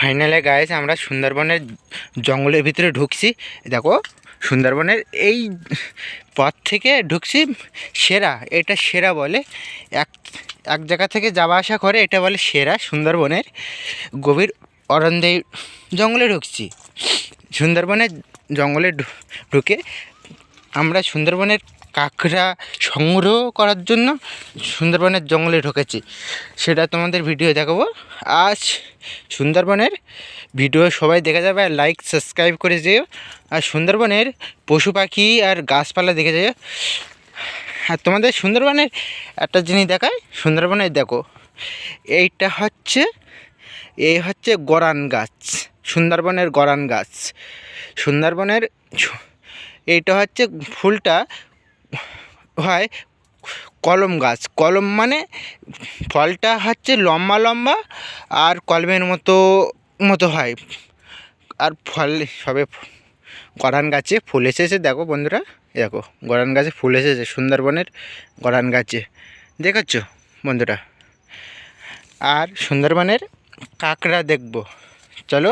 ফাইনালে গাইস আমরা সুন্দরবনের জঙ্গলের ভিতরে ঢুকছি। দেখো, সুন্দরবনের এই পথ থেকে ঢুকছি সেরা, এটা সেরা বলে। এক এক জায়গা থেকে যাওয়া আসা করে এটা বলে সেরা সুন্দরবনের গভীর অরণ্যে জঙ্গলে ঢুকছি। সুন্দরবনের জঙ্গলে ঢুকে আমরা সুন্দরবনের কাঁকড়া সংগ্রহ করার জন্য সুন্দরবনের জঙ্গলে ঢুকেছি। সেটা তোমাদের ভিডিও দেখাবো। আজ সুন্দরবনের ভিডিও সবাই দেখা যাবে আর লাইক সাবস্ক্রাইব করে যেও। আর সুন্দরবনের পশু পাখি আর গাছপালা দেখে যেও। আর তোমাদের সুন্দরবনের একটা জিনিস দেখায় সুন্দরবনের দেখো, এইটা হচ্ছে, এই হচ্ছে গরান গাছ, সুন্দরবনের গরান গাছ। সুন্দরবনের এইটা হচ্ছে ফুলটা হয় কলম গাছ। কলম মানে ফলটা হচ্ছে লম্বা লম্বা আর কলমের মতো মতো হয়। আর ফল সবে গরান গাছে ফুল এসেছে। দেখো বন্ধুরা দেখো, গরান গাছে ফুল এসেছে, সুন্দরবনের গরান গাছে। দেখাচ্ছ বন্ধুরা? আর সুন্দরবনের কাঁকড়া দেখব। চলো,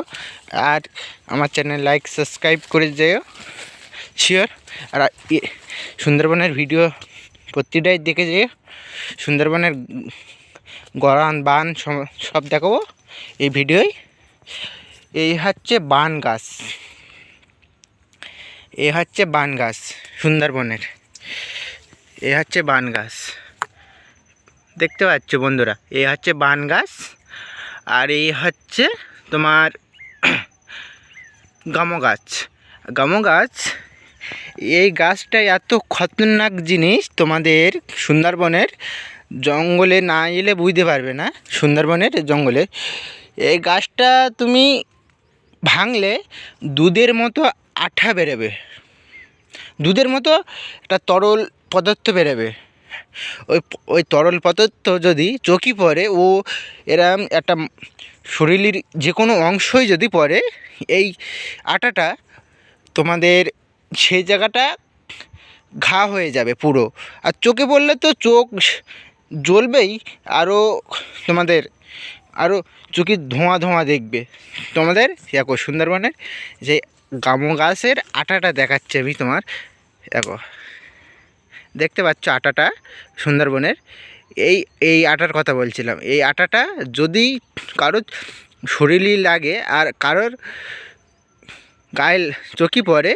আর আমার চ্যানেল লাইক, সাবস্ক্রাইব করে যেও। শিওর। আর সুন্দরবনের ভিডিও প্রতিটাই দেখে যেও সুন্দরবনের গরান, বান সব দেখাবো এই ভিডিওই। এই হচ্ছে বান গাছ। এ হচ্ছে বান গাছ সুন্দরবনের। এ হচ্ছে বান গাছ। দেখতে পাচ্ছ বন্ধুরা, এ হচ্ছে বান গাছ। আর এই হচ্ছে তোমার গামো গাছ। গামো গাছ এই গাছটা এত খতরনাক জিনিস, তোমাদের সুন্দরবনের জঙ্গলে না এলে বুঝতে পারবে না, সুন্দরবনের জঙ্গলে। এই গাছটা তুমি ভাঙলে দুধের মতো আঠা বেরোবে। দুধের মতো একটা তরল পদার্থ বেরোবে। ওই ওই তরল পদার্থ যদি চোখে পড়ে, ও এরম একটা শরীরের যে কোনো অংশই যদি পড়ে, এই আটাটা তোমাদের সেই জায়গাটা ঘা হয়ে যাবে পুরো। আর চোখে পড়লে তো চোখ জ্বলবেই আরও তোমাদের আরও চোখে ধোঁয়া ধোঁয়া দেখবে। তোমাদের, দেখো সুন্দরবনের যে গামো গাছের আটাটা দেখাচ্ছে আমি তোমার। দেখো, দেখতে পাচ্ছ আটাটা সুন্দরবনের। এই এই আটার কথা বলছিলাম। এই আটাটা যদি কারোর শরীরই লাগে আর কারোর গায়ে চকি পড়ে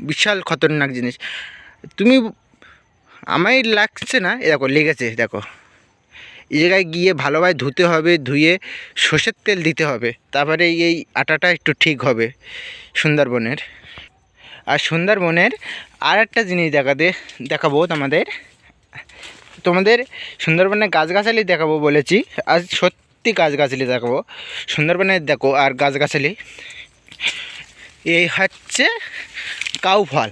বিশাল খতরনাক জিনিস। তুমি আমায় লাগছে না? এ দেখো, লেগেছে, দেখো। এই জায়গায় গিয়ে ভালোভাবে ধুতে হবে, ধুয়ে সর্ষের তেল দিতে হবে। তারপরে এই আটাটা একটু ঠিক হবে সুন্দরবনের। আর সুন্দরবনের আর একটা জিনিস দেখাতে, দেখাবো তোমাদের। তোমাদের সুন্দরবনের গাছগাছালি দেখাবো বলেছি। আজ সত্যি গাছগাছালি দেখাবো। সুন্দরবনের দেখো আর গাছগাছালি। এই হচ্ছে কাউ ফল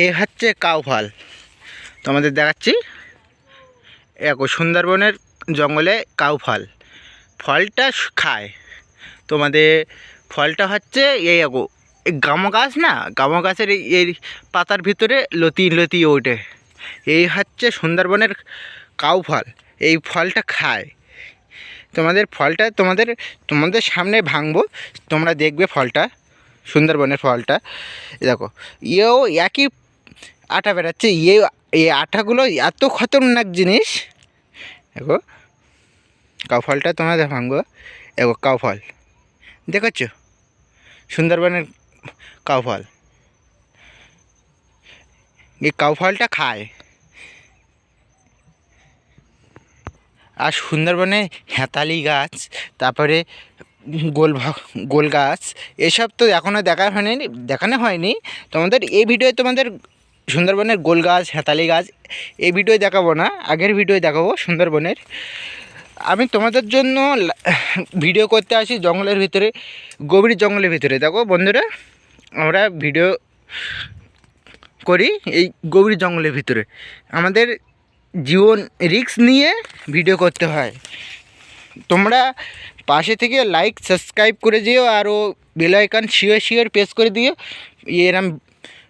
এই হচ্ছে কাউ ফল তোমাদের দেখাচ্ছি। দেখো, সুন্দরবনের জঙ্গলে কাউ ফল ফলটা খায়। তোমাদের ফলটা হচ্ছে এই এই গামো গাছ না, গামো গাছের এই পাতার ভিতরে লতি লতি ওঠে। এই হচ্ছে সুন্দরবনের কাউ ফল এই ফলটা খায়। তোমাদের ফলটা তোমাদের তোমাদের সামনে ভাঙবো। তোমরা দেখবে ফলটা। সুন্দরবনের ফলটা। দেখো, ইয়েও একই আটা বেরাচ্ছে ইয়ে এই আটাগুলো এত খতরনাক জিনিস। দেখো, কাউ ফলটা তোমাদের ভাঙবো দেখো, কাউ ফল। দেখাচ্ছ সুন্দরবনের কাউ ফল। এই কাউ ফলটা খায়। আর সুন্দরবনে হেঁতালি গাছ, তারপরে গোল গোল গাছ। এসব তো এখনও দেখা হয়নি, দেখানো হয়নি। তোমাদের এই ভিডিওয়ে তোমাদের সুন্দরবনের গোল গাছ, হেতালি গাছ, এই ভিডিও দেখাবো না, আগের ভিডিও দেখাবো সুন্দরবনের। আমি তোমাদের জন্য ভিডিও করতে আসি জঙ্গলের ভিতরে, গভীর জঙ্গলের ভিতরে। দেখো বন্ধুরা, আমরা ভিডিও করি এই গভীর জঙ্গলের ভিতরে। আমাদের জীবন রিস্ক নিয়ে ভিডিও করতে হয়। তোমরা পাশে থেকে লাইক সাবস্ক্রাইব করে দিও আরও bell icon sure sure press করে দিও। এরম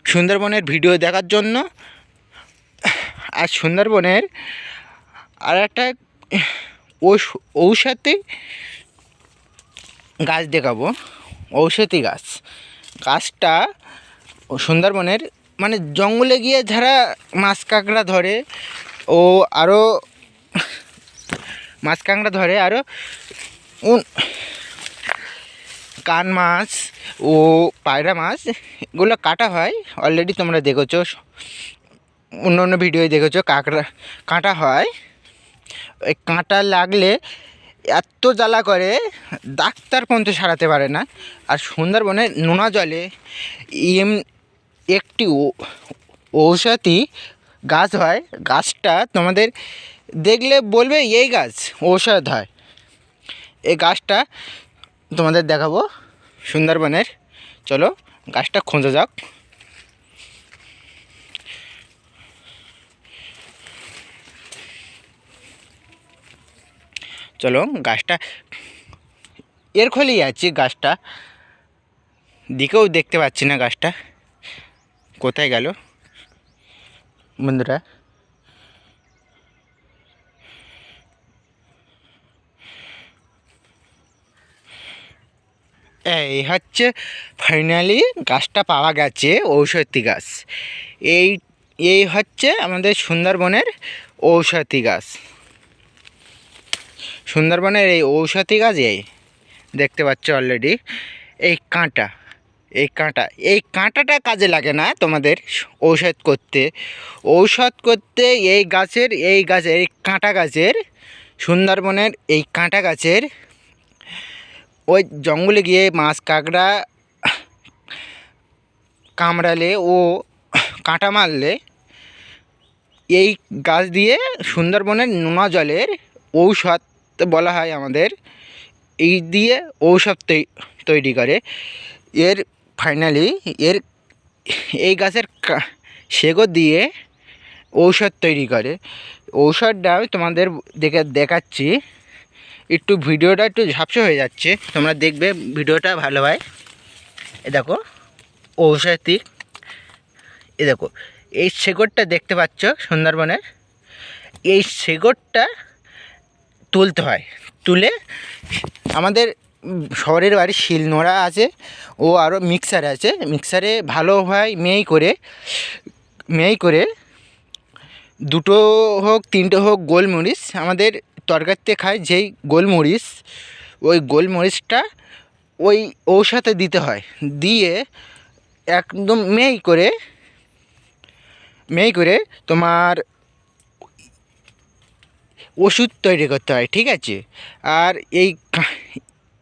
সুন্দরবনের ভিডিও দেখার জন্য। আর সুন্দরবনের আর একটা ঔষ- ঔষধি গাছ দেখাবো। ঔষধি গাছ। গাছটা ও সুন্দরবনের মানে জঙ্গলে গিয়ে যারা মাছ কাঁকড়া ধরে ও আরও মাছ কাঁকড়া ধরে আরও কান মাছ ও পায়রা মাছ, এগুলো কাটা হয়। অলরেডি তোমরা দেখেছ, অন্য অন্য ভিডিওয় দেখেছ, কাঁকড়া, কাঁটা হয়। ওই কাঁটা লাগলে এত জ্বালা করে, ডাক্তার পর্যন্ত সারাতে পারে না। আর সুন্দরবনে নোনা জলে এম, একটি ঔষধি গাছ হয়। গাছটা তোমাদের দেখলে বলবে, এই গাছ ঔষধ হয়। এই গাছটা তোমাদের দেখাবো সুন্দরবনের। চলো গাছটা খোঁজা যাক। চলো গাছটা, এর খোলেই আছে গাছটা। দিকেও দেখতে পাচ্ছি না গাছটা। কোথায় গেল? বন্ধুরা এই হচ্ছে ফাইনালি গাছটা পাওয়া গেছে ঔষধি গাছ। এই এই হচ্ছে আমাদের সুন্দরবনের ঔষধি গাছ। সুন্দরবনের এই ঔষধি গাছ এই, দেখতে পাচ্ছ অলরেডি এই কাঁটা এই কাঁটা, এই কাঁটাটা কাজে লাগে না তোমাদের ঔষধ করতে। ঔষধ করতে এই গাছের এই গাছের, এই কাঁটা গাছের, সুন্দরবনের এই কাঁটা গাছের ওই জঙ্গলে গিয়ে মাছ কাঁকড়া কামড়ালে ও কাঁটা মারলে, এই গাছ দিয়ে সুন্দরবনের নোনা জলের ঔষধ বলা হয় আমাদের। এই দিয়ে ঔষধ তৈরি করে। এর ফাইনালি এর এই গাছের শেকড় দিয়ে ঔষধ তৈরি করে। ঔষধটা আমি তোমাদের দেখে দেখাচ্ছি। একটু ভিডিওটা একটু ঝাপসা হয়ে যাচ্ছে। তোমরা দেখবে ভিডিওটা ভালো হয়। এ দেখো, ঔষধি। এ দেখো, এই শেকড়টা দেখতে পাচ্ছ সুন্দরবনের এই শেকড়টা তুলতে হয়। তুলে আমাদের শহরের বাড়ি শিলনোড়া আছে। ও আরও মিক্সার আছে। মিক্সারে ভালো হয় মেই করে মেই করে দুটো হোক, তিনটে হোক গোলমরিচ আমাদের তরকারিতে খায় যেই গোলমরিচ, ওই গোলমরিচটা ওই ঔষধে দিতে হয়। দিয়ে একদম মেই করে মেই করে তোমার ওষুধ তৈরি করতে হয়, ঠিক আছে? আর এই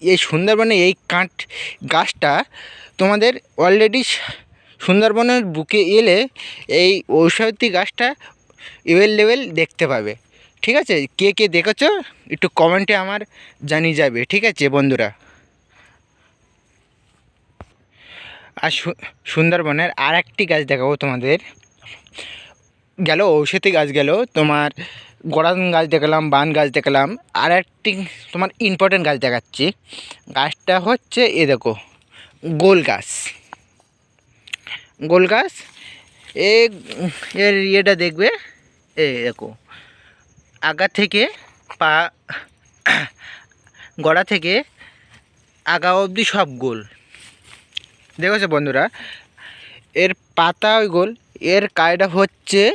এই সুন্দরবনে এই কাঠ গাছটা তোমাদের অলরেডি সুন্দরবনের বুকে এলে এই ঔষধি গাছটা এভেলেবেল দেখতে পাবে। ঠিক আছে? কে কে দেখেছ? একটু কমেন্টে আমার জানিয়ে যাবে, ঠিক আছে বন্ধুরা? আর সুন্দরবনের আর একটি গাছ দেখাবো তোমাদের। গেল ঔষধি গাছ গেল, তোমার গড়ান গাছ দেখলাম, বান গাছ দেখলাম আর একটি তোমার ইম্পর্টেন্ট গাছ দেখাচ্ছি। গাছটা হচ্ছে এ দেখো, গোল গাছ। গোল গাছ এর ইয়েটা দেখবে, এ দেখো। আগা থেকে পা গড়া থেকে আগা অবধি সব গোল। দেখেছ বন্ধুরা, এর পাতা ওই গোল, এর কায়দা হচ্ছে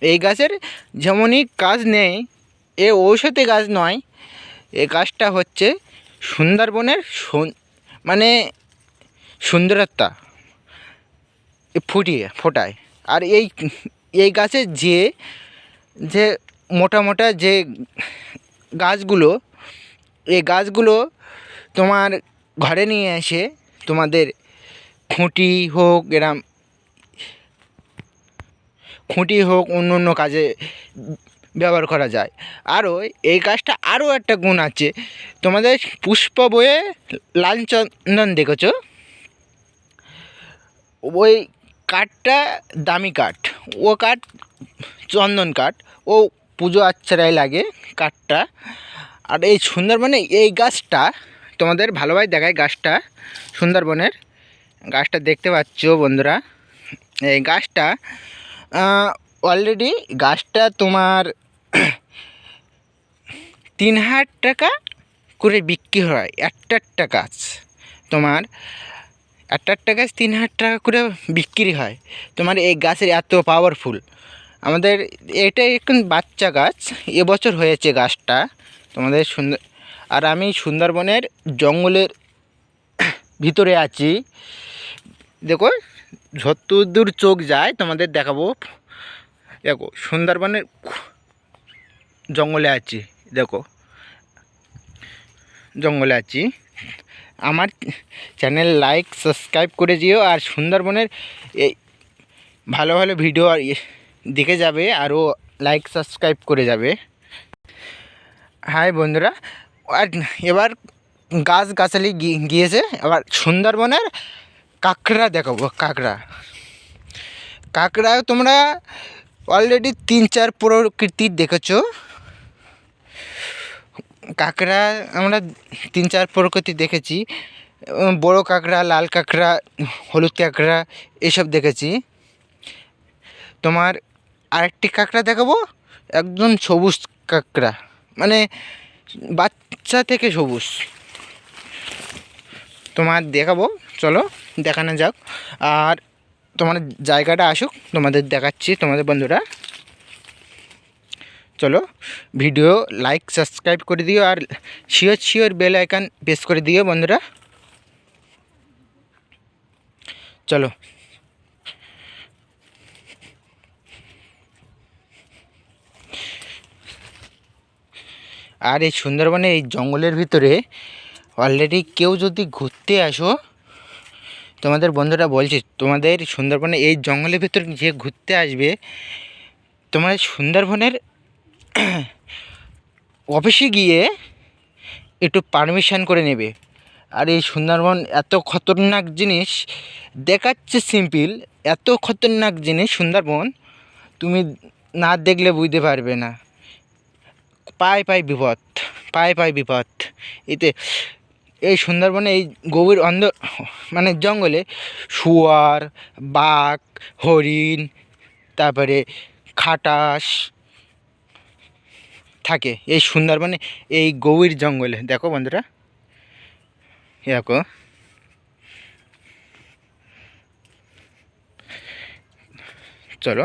এই গাছের যেমনই কাজ নেই, এ ঔষধি গাছ নয়, এ গাছটা হচ্ছে সুন্দরবনের সৌন- মানে সুন্দরতা ফুটিয়ে, ফোটায়। আর এই এই গাছের যে যে মোটা মোটা যে গাছগুলো, এই গাছগুলো তোমার ঘরে নিয়ে এসে তোমাদের খুঁটি হোক, এরম খুঁটি হোক, অন্য অন্য কাজে ব্যবহার করা যায়। আরও এই গাছটা আরও একটা গুণ আছে। তোমাদের পুষ্প বয়ে লাল চন্দন দেখেছ? ওই কাঠটা দামি কাঠ। ও কাঠ চন্দন কাঠ। ও পুজো আচ্ছারায় লাগে কাঠটা। আর এই সুন্দরবনে এই গাছটা, তোমাদের ভালোভাবে দেখায় গাছটা, সুন্দরবনের। গাছটা দেখতে পাচ্ছ বন্ধুরা। এই গাছটা অলরেডি গাছটা তোমার তিন হাজার টাকা করে বিক্রি হয়, একটা একটা গাছ। তোমার একটা একটা গাছ তিন হাজার টাকা করে বিক্রি হয়। তোমার এই গাছের এত পাওয়ারফুল আমাদের এটা এখন বাচ্চা গাছ, এবছর হয়েছে গাছটা, তোমাদের সুন্দর, আর আমি সুন্দরবনের জঙ্গলের ভিতরে আছি। দেখো যত দূর চোখ যায়, তোমাদের দেখাবো। দেখো, সুন্দরবনের জঙ্গলে আছি, দেখো। জঙ্গলে আছি। আমার চ্যানেল লাইক, সাবস্ক্রাইব করে দিও, আর সুন্দরবনের এই ভালো ভালো ভিডিও আর দেখে যাবে আরও লাইক সাবস্ক্রাইব করে যাবে। হাই বন্ধুরা, আর এবার গাছ গাছালি গিয়েছে, এবার সুন্দরবনের কাঁকড়া দেখাবো, কাঁকড়া। কাঁকড়া তোমরা অলরেডি তিন চার প্রকৃতির দেখেছ। কাঁকড়া আমরা তিন চার প্রকৃতি দেখেছি বড় কাঁকড়া, লাল কাঁকড়া, হলুদ কাঁকড়া, এসব দেখেছি। তোমার আরেকটি কাঁকড়া দেখাবো? একদম সবুজ কাঁকড়া। মানে বাচ্চা থেকে সবুজ। তোমার দেখাবো, চলো দেখানো যাক। আর তোমার জায়গাটা আসুক, তোমাদের দেখাচ্ছি, তোমাদের বন্ধুরা। চলো, ভিডিও লাইক, সাবস্ক্রাইব করে দিও, আর sure sure bell icon press করে দিও, বন্ধুরা। চলো। আর এই সুন্দরবনে এই জঙ্গলের ভিতরে অলরেডি কেউ যদি ঘুরতে আসো, তোমাদের বন্ধুরা বলছে, তোমাদের সুন্দরবনে এই জঙ্গলের ভিতরে যে ঘুরতে আসবে তোমার সুন্দরবনের অফিসে গিয়ে একটু পারমিশন করে নেবে। আর এই সুন্দরবন এত খতরনাক জিনিস, দেখাচ্ছে সিম্পল এত খতরনাক জিনিস সুন্দরবন, তুমি না দেখলে বুঝতে পারবে না। পায় পায় বিপদ পায় পায় বিপদ। এতে এই সুন্দরবনে এই গভীর অন্ধ মানে জঙ্গলে শুয়ার, বাঘ, হরিণ, তারপরে খাটাস থাকে এই সুন্দরবনে, এই গভীর জঙ্গলে। দেখো বন্ধুরা দেখো। চলো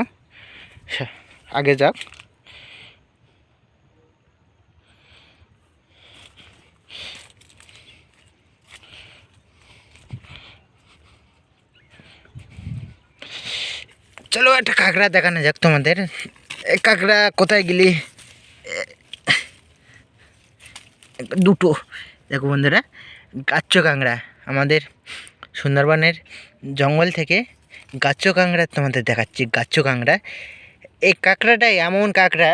আগে যাক চলো একটা কাঁকড়া দেখানো যাক তোমাদের। কাঁকড়া কোথায় গেলি? দুটো। দেখো বন্ধুরা, গাচ্চ কাঁকড়া আমাদের সুন্দরবনের জঙ্গল থেকে গাচ্চ কাঁকড়া তোমাদের দেখাচ্ছি, গাচ্চ কাঁকড়া। এই কাঁকড়াটা এমন কাঁকড়া,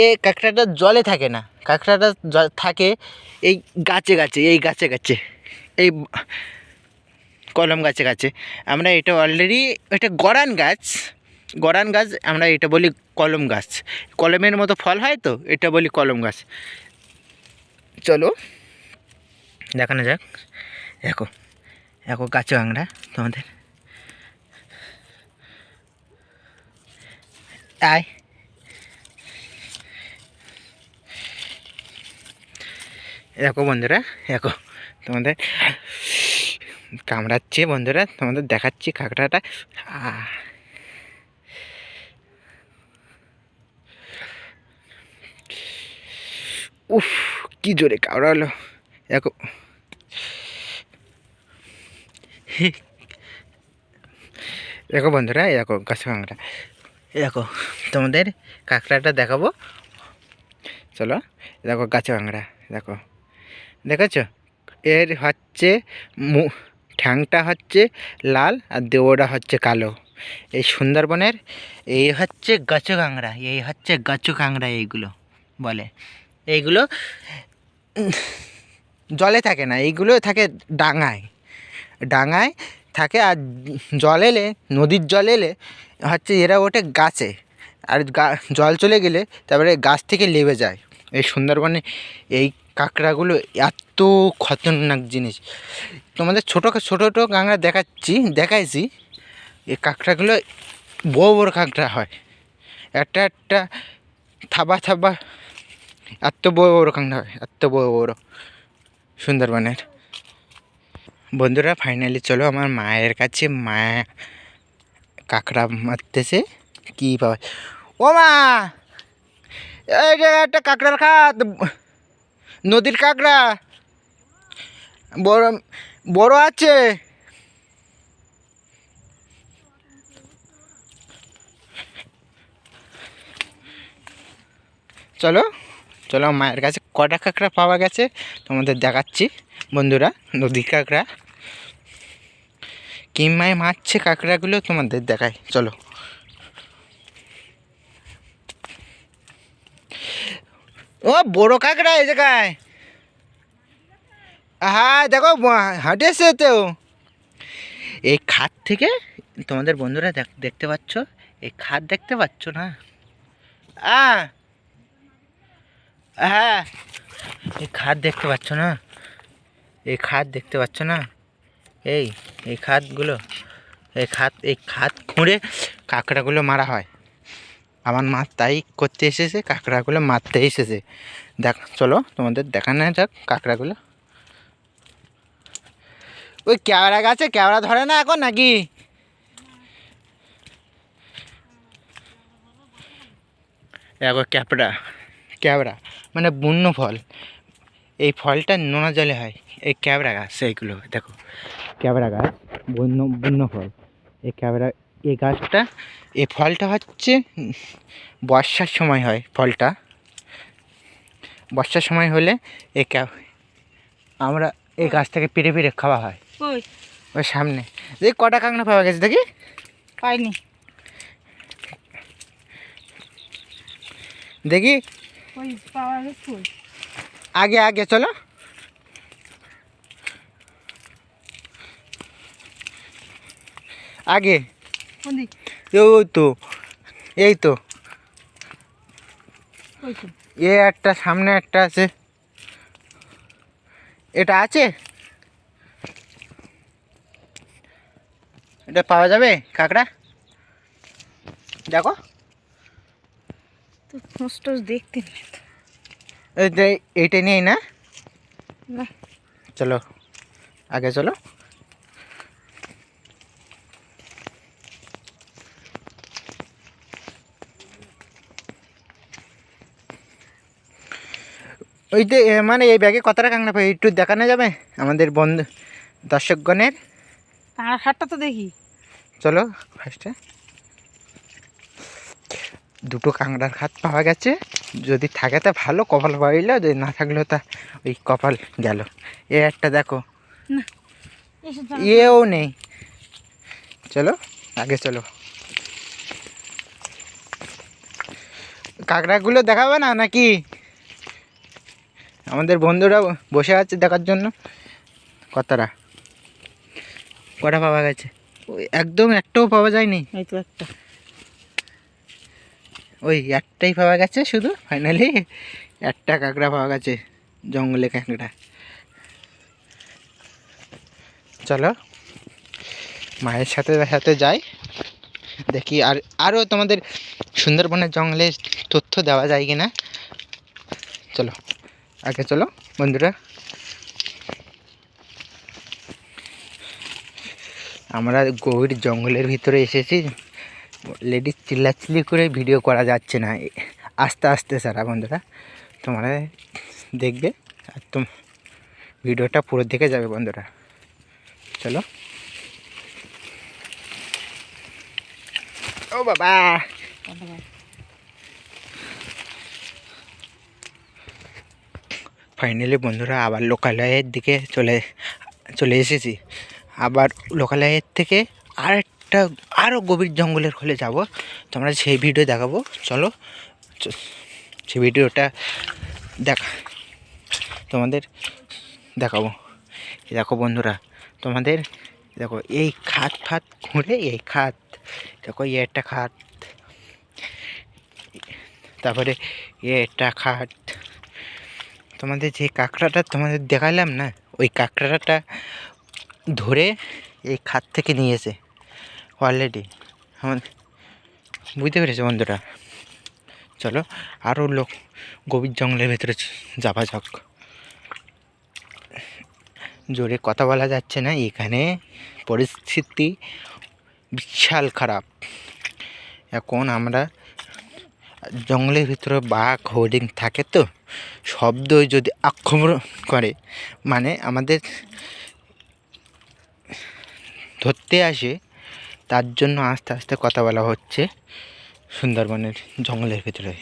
এ কাঁকড়াটা জলে থাকে না, কাঁকড়াটা থাকে এই গাছে গাছে, এই গাছে গাছে, এই কলম গাছে গাছে। আমরা এটা অলরেডি এটা গরান গাছ গরান গাছ, আমরা এটা বলি কলম গাছ। কলমের মতো ফল হয় তো, এটা বলি কলম গাছ। চলো, দেখানো যাক। দেখো দেখো গাছে আংড়া তোমাদের। আয়। দেখো বন্ধুরা, দেখো তোমাদের কামড়াচ্ছে বন্ধুরা, তোমাদের দেখাচ্ছি কাঁকড়াটা উফ, কি জোরে কামড়ালো। দেখো। দেখো বন্ধুরা দেখো গাছে এই দেখো, তোমাদের কাঁকড়াটা দেখাবো। চলো দেখো গাছে কাঁকড়া দেখো। দেখেছ? এর হচ্ছে মু, ঠ্যাংটা হচ্ছে লাল আর দেওয়াটা হচ্ছে কালো। এই সুন্দরবনের, এই হচ্ছে গাছ কাঁকড়া, এই হচ্ছে গাছ কাঁকড়া এইগুলো বলে। এইগুলো জলে থাকে না, এইগুলো থাকে ডাঙায়। ডাঙায় থাকে আর জল এলে, নদীর জল এলে হচ্ছে এরা ওঠে গাছে। আর জল চলে গেলে তারপরে গাছ থেকে লেবে যায়। এই সুন্দরবনে এই কাঁকড়াগুলো এত খতরনাক জিনিস। তোমাদের ছোটো ছোটো ছোটো কাঁকড়া দেখাচ্ছি, দেখাইছি। এই কাঁকড়াগুলো বড় বড় কাঁকড়া হয়। একটা একটা থাবা থাবা এত বড় বড় কাঁকড়া হয় এত বড় বড় সুন্দরবনের। বন্ধুরা ফাইনালি চলো, আমার মায়ের কাছে, মা কাঁকড়া মারতেছে। কি পাওয়া ও মা! একটা কাঁকড়ার খাত নদীর কাঁকড়া। বড় বড় আছে। চলো। চলো মায়ের কাছে কটা কাঁকড়া পাওয়া গেছে, তোমাদের দেখাচ্ছি। বন্ধুরা, নদী কাঁকড়া। কি মায়ে মারছে কাঁকড়াগুলো, তোমাদের দেখায় চলো। ও, বড় কাঁকড়া এই জায়গায়। হ্যাঁ দেখো হাঁটেছে তো। এই খাত থেকে তোমাদের বন্ধুরা দেখ- দেখতে পাচ্ছ? এই খাত দেখতে পাচ্ছ না? আ হ্যাঁ। এই খাদ দেখতে পাচ্ছ না? এই খাদ দেখতে পাচ্ছ না? এই এই খাদগুলো, এই খাদ এই খাদ খুঁড়ে কাঁকড়াগুলো মারা হয়। আমার মা তাই করতে এসেছে, কাঁকড়াগুলো মারতে এসেছে। দেখ, চলো তোমাদের দেখানো যাক কাঁকড়াগুলো। ওই ক্যাওড়া গাছে ক্যাওড়া ধরে না এখন নাকি? দেখো ক্যাপড়া। ক্যাবড়া মানে বন্য ফল। এই ফলটা নোনা জলে হয় এই ক্যাবড়া গাছ এইগুলো দেখো। ক্যাবড়া গাছ বন্য বন্য ফল। এই ক্যাবড়া এই গাছটা এই ফলটা হচ্ছে বর্ষার সময় হয় ফলটা। বর্ষার সময় হলে এই ক্যাব আমরা এই গাছ থেকে পেরে পেরে খাওয়া হয়। ওই সামনে। এই কটা কাঁকড়া পাওয়া গেছে দেখি? পাইনি। দেখি কই পাওয়া গেছে কই আগে আগে চলো। আগে। কোন দিক? ওই তো এই তো। কই তো। এ একটা সামনে একটা আছে। এটা আছে? এটা পাওয়া যাবে কাঁকড়া? দেখো। তো খোঁজ টোজ দেখতে তো। এইটা নেই না। না। চলো আগে চলো। ওই যে মানে এই ব্যাগে কতটা কাঁকড়া পাই একটু দেখানো যাবে? আমাদের বন্ধু দর্শকগণের? খাটটা তো দেখি। চলো ফার্স্টে দুটো কাঁকড়ার খাত পাওয়া গেছে। যদি থাকে তা ভালো কপাল পাইল যদি না থাকলেও তা ওই কপাল গেল। এ একটা দেখো। ইয়েও নেই। চলো আগে চলো। কাঁকড়াগুলো দেখাবে না নাকি? আমাদের বন্ধুরা বসে আছে দেখার জন্য। কতটা? কটা পাওয়া গেছে? একদম একটাও পাওয়া যায়নি। এই তো একটা। ওই একটাই পাওয়া গেছে শুধু ফাইনালি একটা কাঁকড়া পাওয়া গেছে জঙ্গলে কাঁকড়া। চলো, মায়ের সাথে সাথে যাই, দেখি আর আরও তোমাদের সুন্দরবনের জঙ্গলে তথ্য দেওয়া যায় কি না চলো, আগে চলো, বন্ধুরা। আমরা গভীর জঙ্গলের ভিতরে এসেছি। লেডিস চিল্লাচিল্লি করে ভিডিও করা যাচ্ছে না। আস্তে আস্তে সারা বন্ধুরা তোমরা দেখবে আর তুম, ভিডিওটা পুরো দেখে যাবে বন্ধুরা। চলো। ও বাবা! ফাইনালি বন্ধুরা আবার লোকালয়ের দিকে চলে চলে এসেছি। আবার লোকালয়ের থেকে আরেকটা আরও গভীর জঙ্গলের হলে যাব। তোমরা সেই ভিডিও দেখাবো, চলো। সেই ভিডিওটা দেখা, তোমাদের দেখাবো। দেখো বন্ধুরা, তোমাদের দেখো, এই খাত ফাত খুঁড়ে এই খাত, দেখো, এই একটা খাত। তারপরে এ একটা খাট। তোমাদের যে কাঁকড়াটা তোমাদের দেখালাম না, ওই কাঁকড়াটা ধরে এই খাত থেকে নিয়েছে অলরেডি আমার বুঝতে পেরেছ বন্ধুরা? চলো আরও লোক গভীর জঙ্গলের ভেতরে যাওয়া যাক। জোরে কথা বলা যাচ্ছে না, এখানে পরিস্থিতি বিশাল খারাপ। এখন আমরা জঙ্গলের ভিতরে বাঘ হোর্ডিং থাকে তো, শব্দ যদি আক্রমণ করে মানে আমাদের ধরতে আসে তার জন্য আস্তে আস্তে কথা বলা হচ্ছে সুন্দরবনের জঙ্গলের ভিতরে।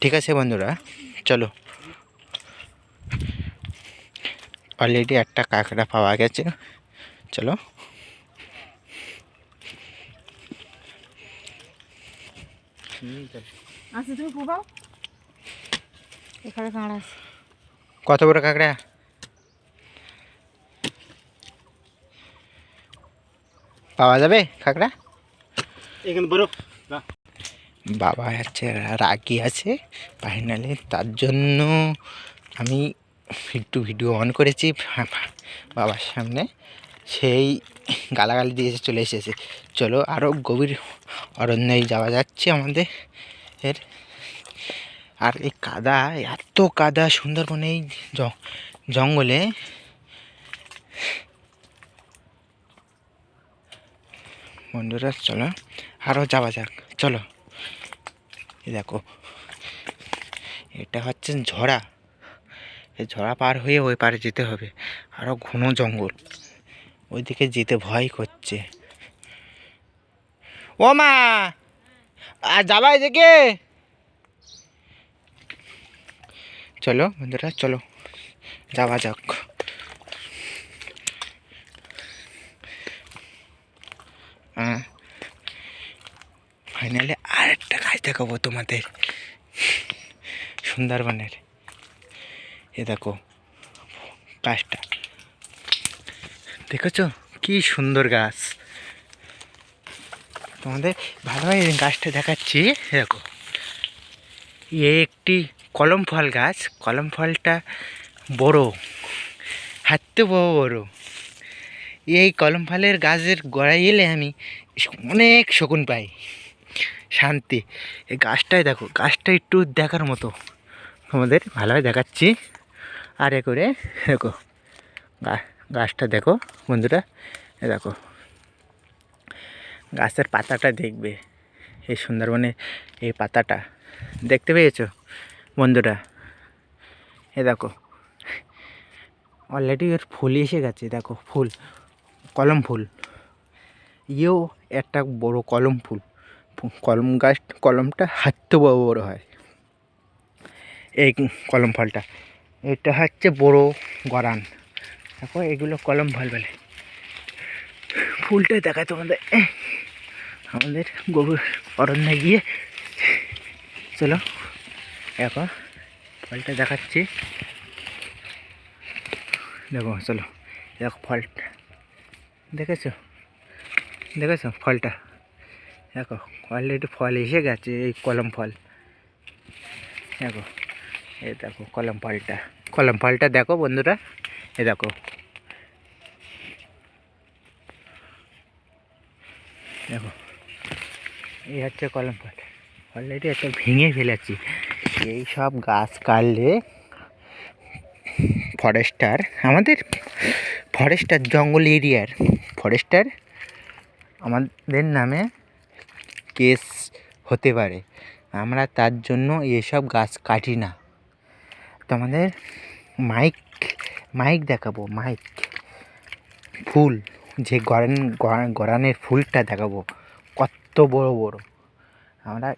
ঠিক আছে বন্ধুরা চলো। অলরেডি একটা কাঁকড়া পাওয়া গেছে। চলো। কত বড় কাঁকড়া? পাওয়া যাবে কাঁকড়া এখানে বরফ। বাবা হচ্ছে রাগি আছে ফাইনালি তার জন্য আমি একটু ভিডিও অন করেছি। বাবার সামনে সেই গালাগালি দিয়ে চলে এসেছে। চলো আরও গভীর অরণ্যে যাওয়া যাচ্ছে আমাদের। এর আর এই কাদা এত কাদা সুন্দরবনে এই জঙ্গলে। বন্ধুরা, চলো আরও যাওয়া যাক। চলো। দেখো, এটা হচ্ছে ঝরা। এই ঝরা পার হয়ে ওই পারে যেতে হবে। আরও ঘন জঙ্গল। ওইদিকে যেতে ভয় করছে। ও মা! আর যাবা এদিকে? চলো বন্ধুরা, চলো। যাওয়া যাক হ্যাঁ ফাইনালি আরেকটা গাছ দেখাবো তোমাদের। সুন্দরবনের। এ দেখো গাছটা দেখেছ? কি সুন্দর গাছ। তোমাদের ভালোভাবে গাছটা দেখাচ্ছি। দেখো, এ একটি কলম ফল গাছ। কলম ফলটা বড় হাতে বড় বড়। এই কলম ফলের গাছের গোড়ায় এলে আমি অনেক শকুন পাই। শান্তি। এই গাছটাই দেখো গাছটা একটু দেখার মতো। তোমাদের ভালোভাবে দেখাচ্ছি। আর এ করে, দেখো গাছটা দেখো, বন্ধুরা দেখো। গাছের পাতাটা দেখবে, এই সুন্দরবনে এই পাতাটা। দেখতে পেয়েছ, বন্ধুরা? এ দেখো অলরেডি এর ফুল এসে গেছে, দেখো, ফুল, কলম ফুল। ইয়েও একটা বড় কলম ফুল। কলম গাছ, কলমটা হাতে বড় বড় হয়। এই কলম ফলটা। এটা হচ্ছে বড় গরান। দেখো, এগুলো কলম ফল বলে। ফুলটা দেখায় তোমাদের। আমাদের গভীর অরণ্যে গিয়ে। চলো, দেখো, ফলটা দেখাচ্ছি। দেখো, চলো, দেখো ফলটা দেখেছ? দেখেছ ফলটা? দেখো অলরেডি ফল এসে গেছে, এই কলম ফল। দেখো এ দেখো কলম ফলটা। কলম ফলটা দেখো বন্ধুরা এ দেখো। দেখো, এই হচ্ছে কলম ফল। অলরেডি একটা ভেঙে ফেলেছি। এই সব গাছ কাটলে ফরেস্টার আমাদের ফরেস্টার জঙ্গল এরিয়ার ফরেস্টার আমাদের নামে কেস হতে পারে। আমরা তার জন্য এসব গাছ কাটি না। তোমাদের মাইক মাইক দেখাবো মাইক ফুল, যে গরান গরা- গরানের ফুলটা দেখাবো। কত বড় বড়। আমরা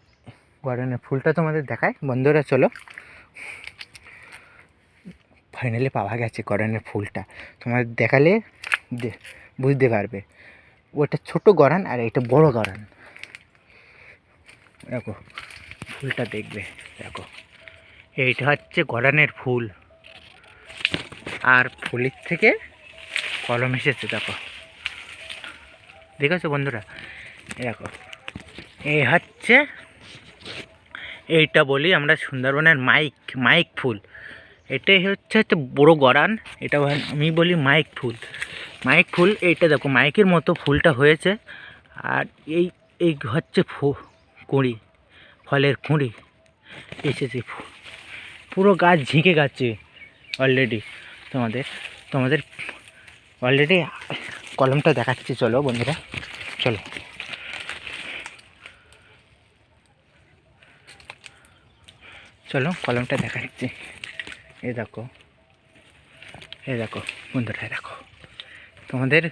গরানের ফুলটা তোমাদের দেখাই। বন্ধুরা, চলো। ফাইনালি পাওয়া গেছে গরানের ফুলটা। তোমাদের দেখালে বুঝতে পারবে। ওটা ছোট গরান আর এটা বড় গরান দেখো, ফুলটা দেখবে, দেখো। এইটা হচ্ছে গরানের ফুল। আর ফুলের থেকে কলম এসেছে, দেখো। দেখেছ বন্ধুরা? দেখো এই হচ্ছে, এইটা বলি আমরা সুন্দরবনের মাইক মাইক ফুল। এটাই হচ্ছে হচ্ছে বড়ো গরান, এটা আমি বলি মাইক ফুল। মাইক ফুল, এইটা দেখো, মাইকের মতো ফুলটা হয়েছে। আর এই এই হচ্ছে ফু কুঁড়ি, ফলের কুঁড়ি, এসেছে পুরো গাছ ঝিঁকে গেছে অলরেডি তোমাদের তোমাদের অলরেডি কলমটা দেখাচ্ছি, চলো বন্ধুরা, চলো। চলো কলমটা দেখাচ্ছি। এ দেখো এ দেখো বন্ধুরা দেখো। তোমাদের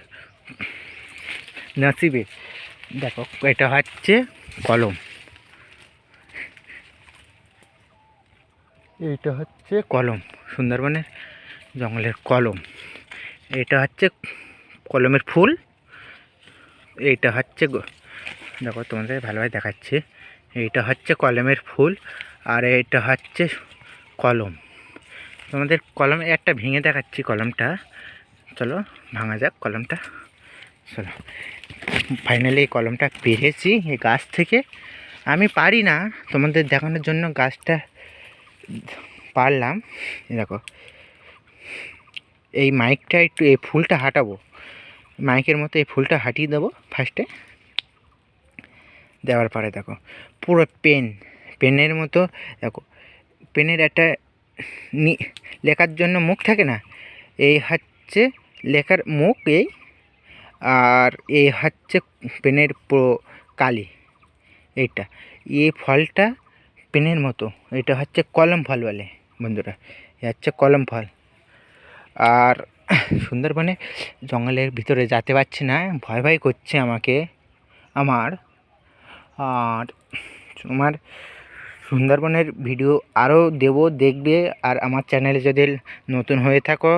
নসিবে, দেখো, এটা হচ্ছে কলম। এইটা হচ্ছে কলম, সুন্দরবনের জঙ্গলের কলম। এটা হচ্ছে কলমের ফুল। এইটা হচ্ছে দেখো তোমাদের ভালোভাবে দেখাচ্ছে। এইটা হচ্ছে কলমের ফুল আর এইটা হচ্ছে কলম। তোমাদের কলম একটা ভেঙে দেখাচ্ছি কলমটা। চলো, ভাঙা যাক কলমটা। চলো ফাইনালি এই কলমটা পেরেছি এই গাছ থেকে। আমি পারি না তোমাদের দেখানোর জন্য গাছটা পারলাম। দেখো। এই মাইকটা একটু, এই ফুলটা হাঁটাবো। মাইকের মতো এই ফুলটা হাঁটিয়ে দেবো ফার্স্টে দেওয়ার পরে দেখো, পুরো পেন, পেনের মতো দেখো, পেনের একটা লেখার জন্য মুখ থাকে না? এই হচ্ছে লেখার মুখ এই, আর এই হচ্ছে পেনের পুরো কালি, এইটা। এই ফলটা পেনের মতো। এটা হচ্ছে কলম ফল বলে, বন্ধুরা। এ হচ্ছে কলম ফল। আর সুন্দরবনে জঙ্গলের ভিতরে যেতে পারছি না, ভয় ভয় করছে আমাকে, আমার। আর তোমার সুন্দরবনের ভিডিও আরও দেবো, দেখবে, আর আমার চ্যানেলে যদি নতুন হয়ে থাকো